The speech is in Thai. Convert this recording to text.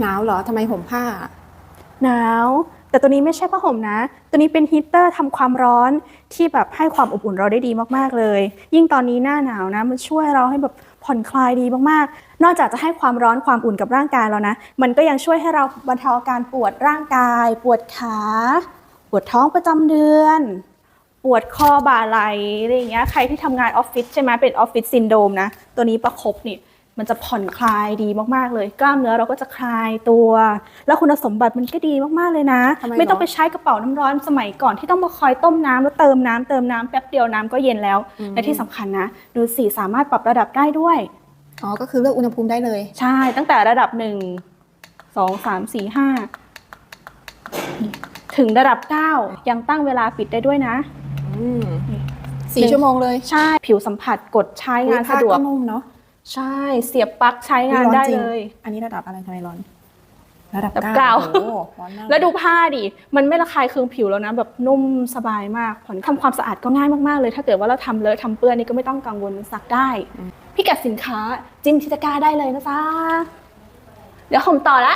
หนาวเหรอทำไมห่มผ้า หนาว แต่ตัวนี้ไม่ใช่ผ้าห่มนะ ตัวนี้เป็นฮีตเตอร์ทำความร้อนที่แบบให้ความอบอุ่นเราได้ดีมากๆเลย ยิ่งตอนนี้หน้าหนาวนะ มันช่วยเราให้แบบผ่อนคลายดีมากๆ นอกจากจะให้ความร้อนความอุ่นกับร่างกายแล้วนะ มันก็ยังช่วยให้เราบรรเทาอาการปวดร่างกาย ปวดขา ปวดท้องประจำเดือน ปวดคอบ่าไหล่อะไรอย่างเงี้ย ใครที่ทำงานออฟฟิศใช่ไหมเป็นออฟฟิศซินโดมนะ ตัวนี้ประคบนี่ มันจะผ่อนคลายดีมากๆเลย กล้ามเนื้อเราก็จะคลายตัว แล้วคุณสมบัติมันก็ดีมากๆเลยนะทำไมหรอไม่ต้องไปใช้กระเป๋าน้ำร้อนสมัยก่อนที่ต้องมาคอยต้มน้ำแล้วเติมน้ำเติมน้ำแป๊บเดียวน้ำก็เย็นแล้วและที่สำคัญนะดูสิสามารถปรับระดับได้ด้วยอ๋อก็คือเลือกอุณหภูมิได้เลย ใช่ตั้งแต่ระดับหนึ่งสองสามสี่ห้าถึงระดับเก้ายังตั้งเวลาปิดได้ด้วยนะอืมสี่ชั่วโมงเลย ใช่ ผิวสัมผัสกดใช้งานอุ๊ยผ้สะดวกก็นุ่มเนาะ ใช่เสียบปลั๊กใช้งานร้อได้จริงเลย อันนี้ระดับอะไรทำไมร้อน ระดับระดับเก้าเก้าโอ้โหร้อนมากแล้วดูผ้าดิ มันไม่ระคายเคืองผิวแล้วนะ แบบนุ่มสบายมากผ่อนทำความสะอาดก็ง่ายมากๆเลย ถ้าเกิดว่าเราทำเลอะทำเปื้อนนี่ก็ไม่ต้องกังวลมันซักได้พี่กัดสินค้า จิ้มทิตะกร้าได้เลยนะจ๊ะเดี๋ยวผมต่อละ